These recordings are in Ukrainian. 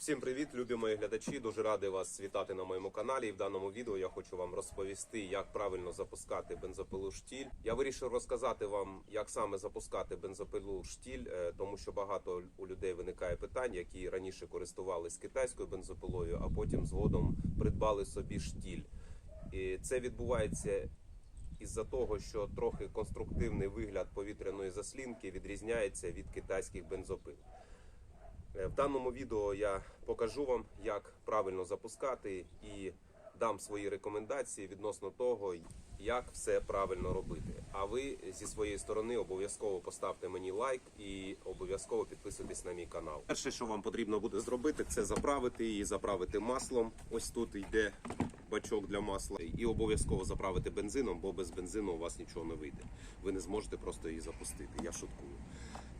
Всім привіт, любі мої глядачі. Дуже радий вас вітати на моєму каналі. І в даному відео я хочу вам розповісти, як правильно запускати бензопилу штіль. Я вирішив розказати вам, як саме запускати бензопилу штіль, е, тому що багато у людей виникає питань, які раніше користувались китайською бензопилою, а потім згодом придбали собі штіль. І це відбувається із-за того, що трохи конструктивний вигляд повітряної заслінки відрізняється від китайських бензопил. Е, В даному відео я покажу вам, як правильно запускати і дам свої рекомендації відносно того, як все правильно робити. А ви зі своєї сторони обов'язково поставте мені лайк і обов'язково підписуйтесь на мій канал. Перше, що вам потрібно буде зробити, це заправити її, заправити маслом. Ось тут йде бачок для масла, і обов'язково заправити бензином, бо без бензину у вас нічого не вийде. Ви не зможете просто її запустити. Я шуткую.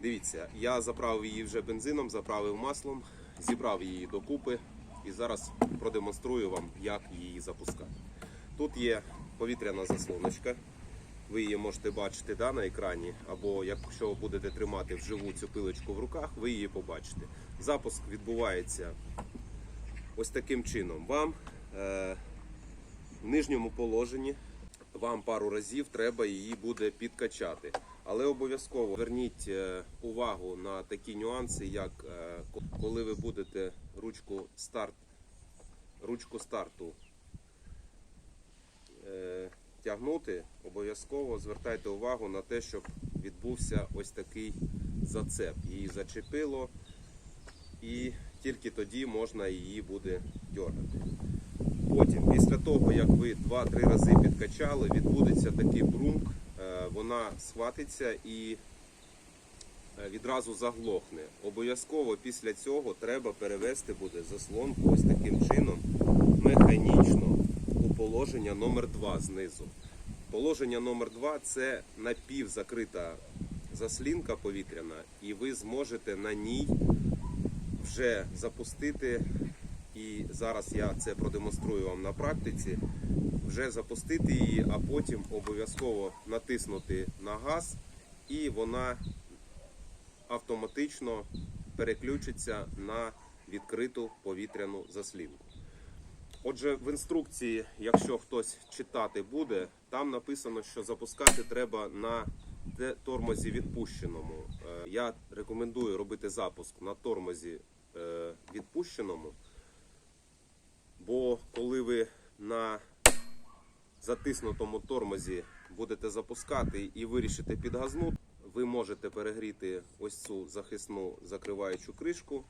Дивіться, я заправив її вже бензином, заправив маслом, зібрав її докупи і зараз продемонструю вам, як її запускати. Тут є повітряна заслоночка. Ви її можете бачити да, на екрані, або якщо будете тримати вживу цю пилочку в руках, ви її побачите. Запуск відбувається ось таким чином. Вам е, в нижньому положенні вам пару разів треба її буде підкачати. Але обов'язково зверніть е, увагу на такі нюанси, як е, коли ви будете ручку старт, ручку старту е, тягнути, обов'язково звертайте увагу на те, щоб відбувся ось такий зацеп. Її зачепило, і тільки тоді можна її буде дергати. Потім, після того, як ви 2-3 рази підкачали, відбудеться такий брумк, е, вона схватиться і е, відразу заглохне. Обов'язково після цього треба перевести буде заслонку ось таким чином механічно у положення номер 2 знизу. Положення номер 2 це напівзакрита заслінка повітряна, і ви зможете на ній вже запустити і зараз я це продемонструю вам на практиці. Вже запустити її, а потім обов'язково натиснути на газ, і вона автоматично переключиться на відкриту повітряну заслінку. Отже, в інструкції, якщо хтось читати буде, там написано, що запускати треба на тормозі відпущеному. Е, Я рекомендую робити запуск на тормозі е, відпущеному. Бо коли ви на затиснутому тормозі будете запускати і вирішите підгазнути, ви можете перегріти ось цю захисну закриваючу кришку,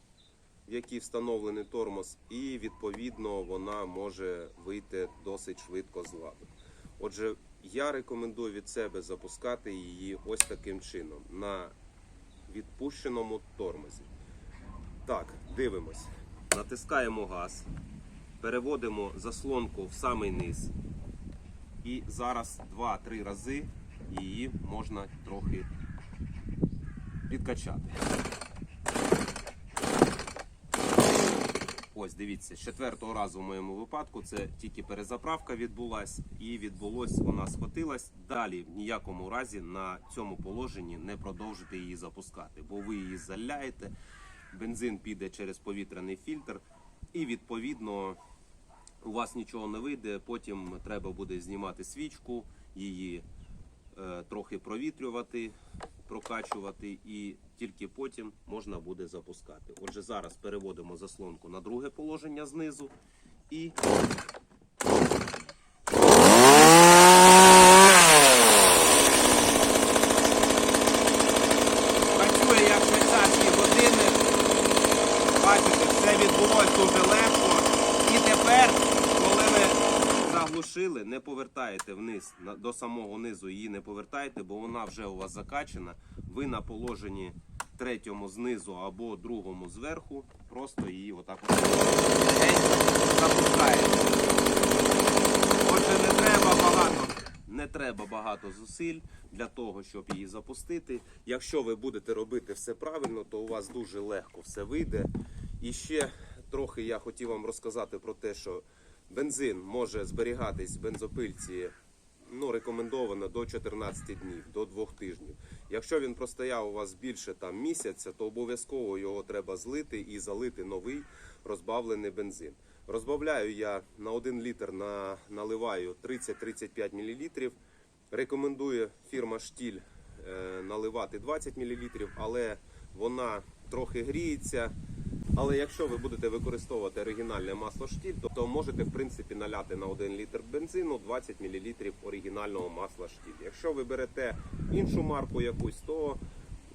в якій встановлений тормоз, і відповідно вона може вийти досить швидко з ладу. Отже, я рекомендую від себе запускати її ось таким чином на відпущеному тормозі. Так, дивимось. Натискаємо газ переводимо заслонку в самий низ. І зараз 2-3 рази її можна трохи підкачати. Ось дивіться, з четвертого разу в моєму випадку це тільки перезаправка відбулась і відбулось, вона схватилась. Далі в ніякому разі на цьому положенні не продовжите її запускати, бо ви її заляєте, бензин піде через повітряний фільтр, і відповідно у вас нічого не вийде. Потім треба буде знімати свічку, її е, трохи провітрювати, прокачувати, і тільки потім можна буде запускати. Отже, зараз переводимо заслонку на друге положення знизу і. Бачите, все відбулося дуже легко. І тепер, заглушили, не повертаєте вниз до самого низу, її не повертаєте, бо вона вже у вас закачана. Ви на положенні третьому знизу або другому зверху, просто її отак от запускаєте. Отже, не треба багато. Не треба багато зусиль для того, щоб її запустити. Якщо ви будете робити все правильно, то у вас дуже легко все вийде. І ще трохи я хотів вам розказати про те, що бензин може зберігатись в бензопильці ну, рекомендовано до 14 днів, до 2 тижнів. Якщо він простояв у вас більше там місяця, то обов'язково його треба злити і залити новий розбавлений бензин. Розбавляю я на 1 літр на, наливаю 30-35 мл. Рекомендує фірма Штіль е, наливати 20 мл, але вона трохи гріється. Але якщо ви будете використовувати оригінальне масло штіль, то, можете в принципі наляти на 1 літр бензину 20 мл оригінального масла штіль. Якщо ви берете іншу марку якусь, то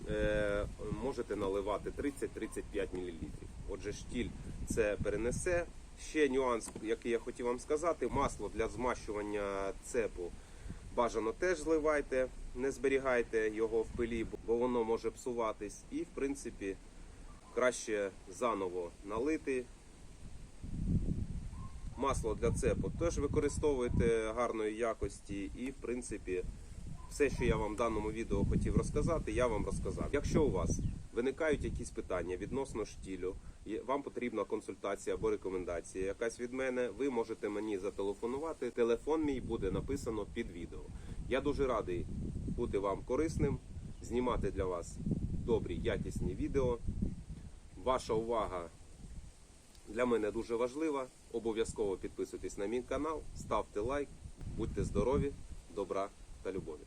е, можете наливати 30-35 мл. Отже, штіль це перенесе. Ще нюанс, який я хотів вам сказати, масло для змащування цепу бажано теж зливайте, не зберігайте його в пилі, бо воно може псуватись. І в принципі краще заново налити. Масло для цепу теж використовуйте гарної якості і, в принципі, все, що я вам в даному відео хотів розказати, я вам розказав. Якщо у вас виникають якісь питання відносно штілю, вам потрібна консультація або рекомендація якась від мене, ви можете мені зателефонувати. Телефон мій буде написано під відео. Я дуже радий бути вам корисним, знімати для вас добрі, якісні відео. Ваша увага для мене дуже важлива. Обов'язково підписуйтесь на мій канал, ставте лайк, будьте здорові, добра та любові.